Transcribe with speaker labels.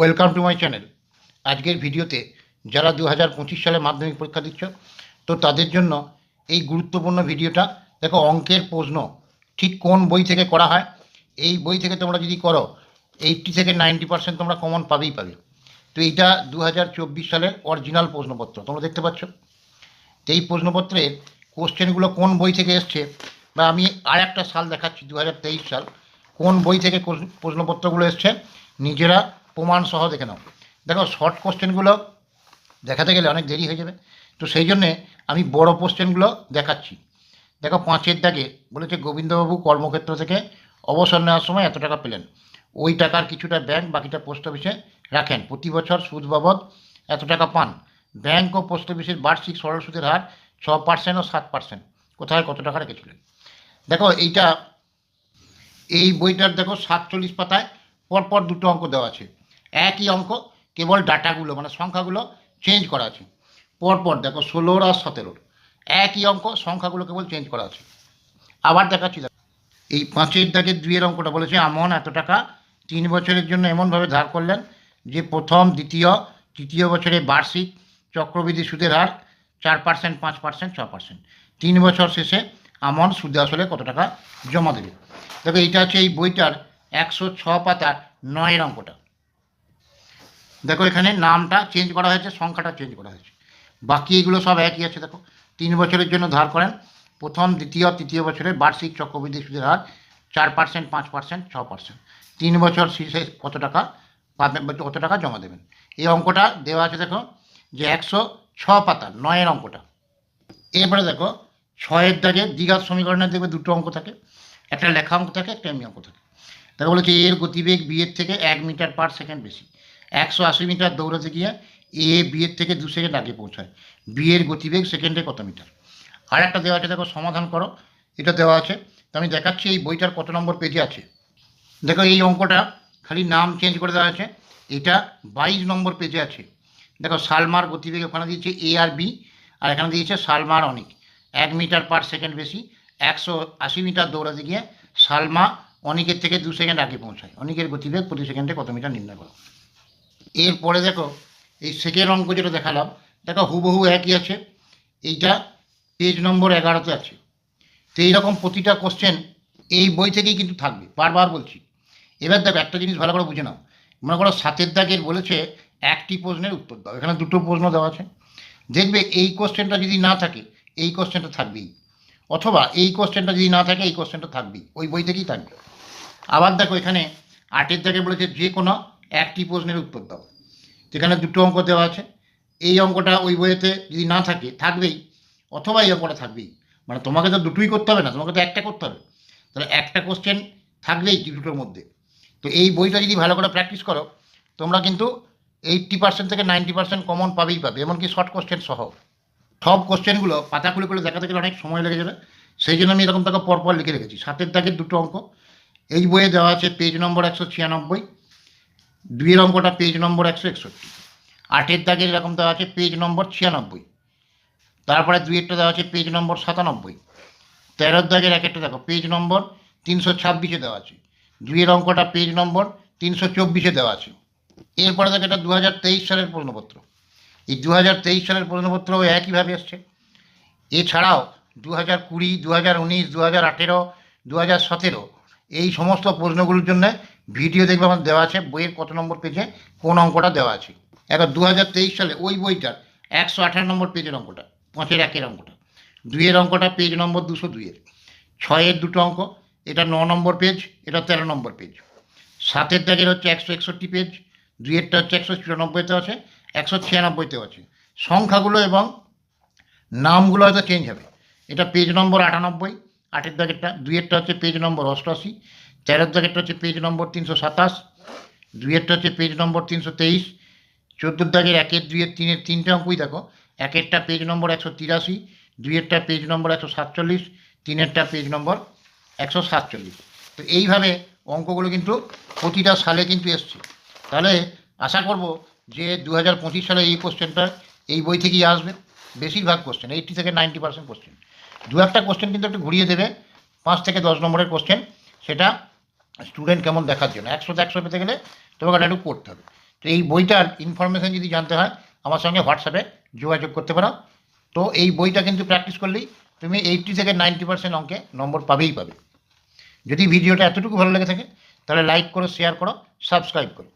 Speaker 1: Welcome to my channel. আজকের ভিডিওতে যারা দু হাজার পঁচিশ সালে মাধ্যমিক পরীক্ষা দিচ্ছ, তো তাদের জন্য এই গুরুত্বপূর্ণ ভিডিওটা, দেখো অঙ্কের প্রশ্ন, ঠিক কোন বই থেকে করা হয়? এই বই থেকে তোমরা যদি করো, এইটটি থেকে নাইনটি পার্সেন্ট তোমরা কমন পাবেই পাবে। তো এইটা দু হাজার চব্বিশ সালের অরিজিনাল প্রশ্নপত্র, তোমরা দেখতে পাচ্ছ? তো এই প্রশ্নপত্রে কোশ্চেনগুলো কোন বই থেকে এসছে বা আমি আর একটা সাল দেখাচ্ছি দু হাজার তেইশ সাল, কোন বই থেকে প্রশ্নপত্রগুলো এসছে? নিজেরা প্রমাণ সহ দেখে নাও। দেখো শর্ট কোশ্চেনগুলো দেখাতে গেলে অনেক দেরি হয়ে যাবে। তো সেই জন্যে আমি বড় কোশ্চেনগুলো দেখাচ্ছি। দেখো, পাঁচের দাগে বলেছে, গোবিন্দবাবু কর্মক্ষেত্র থেকে অবসর নেওয়ার সময় এত টাকা পেলেন। ওই টাকার কিছুটা ব্যাংক বাকিটা পোস্ট অফিসে রাখেন। প্রতি বছর সুদ বাবদ এত টাকা পান। ব্যাংক ও পোস্ট অফিসের বার্ষিক সরল সুদের হার ছ পার্সেন্ট ও সাত পার্সেন্ট কোথায় কত টাকা রেখেছিলেন? দেখো, এইটা, এই বইটার দেখো, সাতচল্লিশ পাতায় পরপর দুটো অঙ্ক দেওয়া আছে। একই অঙ্ক, কেবল ডাটাগুলো মানে সংখ্যাগুলো চেঞ্জ করা আছে। পরপর দেখো ষোলোর আর সতেরোর একই অঙ্ক, সংখ্যাগুলো কেবল চেঞ্জ করা আছে। আবার দেখাচ্ছি, দেখো। এই পাঁচের দাগের দুইয়ের অঙ্কটা বলেছে, আমন এত টাকা তিন বছরের জন্য এমনভাবে ধার করলেন যে প্রথম, দ্বিতীয়, তৃতীয় বছরে বার্ষিক চক্রবৃদ্ধি সুদের হার চার পার্সেন্ট পাঁচ পার্সেন্ট ছ পার্সেন্ট তিন বছর শেষে আমন সুদে আসলে কত টাকা জমা দেবে। দেখো, এইটা হচ্ছে এই বইটার একশো ছ পাতার নয়ের অঙ্কটা। দেখো এখানে নামটা চেঞ্জ করা হয়েছে, সংখ্যাটা চেঞ্জ করা হয়েছে। বাকি এগুলো সব একই আছে, দেখো। তিন বছরের জন্য ধার করেন। প্রথম, দ্বিতীয়, তৃতীয় বছরের বার্ষিক চক্রবৃদ্ধি সুদের হার চার পার্সেন্ট পাঁচ পার্সেন্ট ছ পার্সেন্ট তিন বছর শেষে কত টাকা? পাবেন কত টাকা জমা দেবেন? এই অঙ্কটা দেওয়া আছে, দেখো, যে একশো ছ পাতা, নয়ের অঙ্কটা। এরপরে দেখো, ছয়ের দাগে দ্বিঘাত সমীকরণে দেখবে দুটো অঙ্ক থাকে। একটা লেখা অঙ্ক থাকে, একটা এমনি অঙ্ক থাকে। তাকে বলেছে এর গতিবেগ বিয়ের থেকে এক মিটার পার সেকেন্ড বেশি। একশো আশি মিটার দৌড়াতে গিয়ে এ বিয়ের থেকে দু সেকেন্ড আগে পৌঁছায়। বিয়ের গতিবেগ সেকেন্ডে কত মিটার? আর একটা দেওয়া আছে, দেখো, সমাধান করো। এটা দেওয়া আছে। তো আমি দেখাচ্ছি, এই বইটার কত নম্বর পেজে আছে। দেখো, এই অঙ্কটা খালি নাম চেঞ্জ করে দেওয়া আছে। এটা বাইশ নম্বর পেজে আছে। দেখো, সালমার গতিবেগ ওখানে দিয়েছে এ আর বি আর এখানে দিয়েছে সালমার অনেক। এক মিটার পার সেকেন্ড বেশি, একশো আশি মিটার দৌড়াতে গিয়ে সালমা অনেকের থেকে দু সেকেন্ড আগে পৌঁছায়। অনেকের গতিবেগ প্রতি সেকেন্ডে কত মিটার নির্ণয় করো। এরপরে দেখো, এই সেকেন্ড অঙ্ক যেটা দেখালাম, দেখো হুবহু একই আছে, এইটা পেজ নম্বর এগারোতে আছে। তো এইরকম প্রতিটা কোশ্চেন এই বই থেকেই কিন্তু থাকবে, বারবার বলছি। এবার দেখো একটা জিনিস ভালো করে বুঝে নাও। মনে করো সাতের দাগের বলেছে, একটি প্রশ্নের উত্তর দাও। এখানে দুটো প্রশ্ন দেওয়া আছে। দেখবে এই কোশ্চেনটা যদি না থাকে, এই কোশ্চেনটা থাকবেই। অথবা এই কোশ্চেনটা যদি না থাকে, এই কোশ্চেনটা থাকবেই। ওই বই থেকেই থাকবে। আবার দেখো এখানে আটের দাগে বলেছে যে কোনো একটি প্রশ্নের উত্তর দাও। যেখানে দুটো অঙ্ক দেওয়া আছে, এই অঙ্কটা ওই বইয়েতে যদি না থাকে, থাকবেই, অথবা এই অঙ্কটা থাকবেই। মানে তোমাকে তো দুটোই করতে হবে না, তোমাকে তো একটা করতে হবে। তাহলে একটা কোশ্চেন থাকবেই দুটোর মধ্যে। তো এই বইটা যদি ভালো করে প্র্যাকটিস করো, তোমরা কিন্তু এইট্টি পার্সেন্ট থেকে নাইনটি পার্সেন্ট কমন পাবেই পাবে, এমনকি শর্ট কোশ্চেন সহ। সব কোশ্চেনগুলো পাতা খুলে খুলে দেখাতে গেলে অনেক সময় লেগে যাবে। সেই জন্য আমি এরকম তাকে পরপর লিখে রেখেছি। সাতের দাগের দুটো অঙ্ক। এই বইয়ে দেওয়া আছে পেজ নম্বর একশো ছিয়ানব্বই। দুইয়ের অঙ্কটা পেজ নম্বর একশো একষট্টি। আটের দাগের এরকম দেওয়া আছে পেজ নম্বর ছিয়ানব্বই। তারপরে দুইয়েরটা দেওয়া আছে পেজ নম্বর সাতানব্বই। তেরোর দাগের এক একটা দেখো পেজ নম্বর তিনশো ছাব্বিশে দেওয়া আছে। দুইয়ের অঙ্কটা পেজ নম্বর তিনশো চব্বিশে দেওয়া আছে। এরপরে দেখো এটা দু হাজার তেইশ সালের প্রশ্নপত্র। এই দু হাজার তেইশ সালের প্রশ্নপত্র একইভাবে এসছে এছাড়াও দু হাজার কুড়ি দু হাজার উনিশ দু হাজার আঠেরো দু হাজার সতেরো এই সমস্ত প্রশ্নগুলোর জন্য ভিডিও দেখবে আমার দেওয়া আছে, বইয়ের কত নম্বর পেজে কোন অঙ্কটা দেওয়া আছে। এবার দু হাজার তেইশ সালে ওই বইটার একশো আঠারো নম্বর পেজের অঙ্কটা, পাঁচের একের অঙ্কটা, দুইয়ের অঙ্কটা পেজ নম্বর দুশো দুইয়ের, ছয়ের দুটো অঙ্ক, এটা ন নম্বর পেজ, এটা তেরো নম্বর পেজ, সাতের দাগের হচ্ছে একশো একষট্টি পেজ, দুইয়েরটা হচ্ছে একশো চুরানব্বইতে আছে, একশো ছিয়ানব্বইতেও আছে। সংখ্যাগুলো এবং নামগুলো হয়তো চেঞ্জ হবে। এটা পেজ নম্বর আটানব্বই আটের দাগেরটা, দুইয়েরটা হচ্ছে পেজ নম্বর অষ্টআশি তেরোর দাগেরটা হচ্ছে পেজ নম্বর তিনশো সাতাশ, দুইয়েরটা হচ্ছে পেজ নম্বর তিনশো তেইশ, চোদ্দোর দাগের একের, দুইয়ের, তিনের তিনটে অঙ্কই দেখো। একেরটা পেজ নম্বর একশো তিরাশি, দুইয়েরটা পেজ নম্বর একশো সাতচল্লিশ, তিনেরটা পেজ নম্বর একশো সাতচল্লিশ। তো এইভাবে অঙ্কগুলো কিন্তু প্রতিটা সালে কিন্তু এসছে। তাহলে আশা করব যে দু হাজার পঁচিশ সালে এই কোশ্চেনটা এই বই থেকেই আসবে। বেশিরভাগ কোশ্চেন এইটটি থেকে নাইনটি পার্সেন্ট কোশ্চেন দু একটা কোশ্চেন কিন্তু একটু ঘুরিয়ে দেবে। পাঁচ থেকে দশ নম্বরের কোশ্চেন সেটা স্টুডেন্ট কেমন দেখার জন্য? একশোতে একশো পেতে গেলে তোমাকে একটু করতে হবে। তো এই বইটার ইনফরমেশন যদি জানতে হয়, আমার সঙ্গে হোয়াটসঅ্যাপে যোগাযোগ করতে পারো। তো এই বইটা কিন্তু প্র্যাকটিস করলেই তুমি এইটটি থেকে নাইনটি পার্সেন্ট অঙ্কে নম্বর পাবেই পাবে। যদি ভিডিওটা এতটুকু ভালো লেগে থাকে, তাহলে লাইক করো শেয়ার করো সাবস্ক্রাইব করো।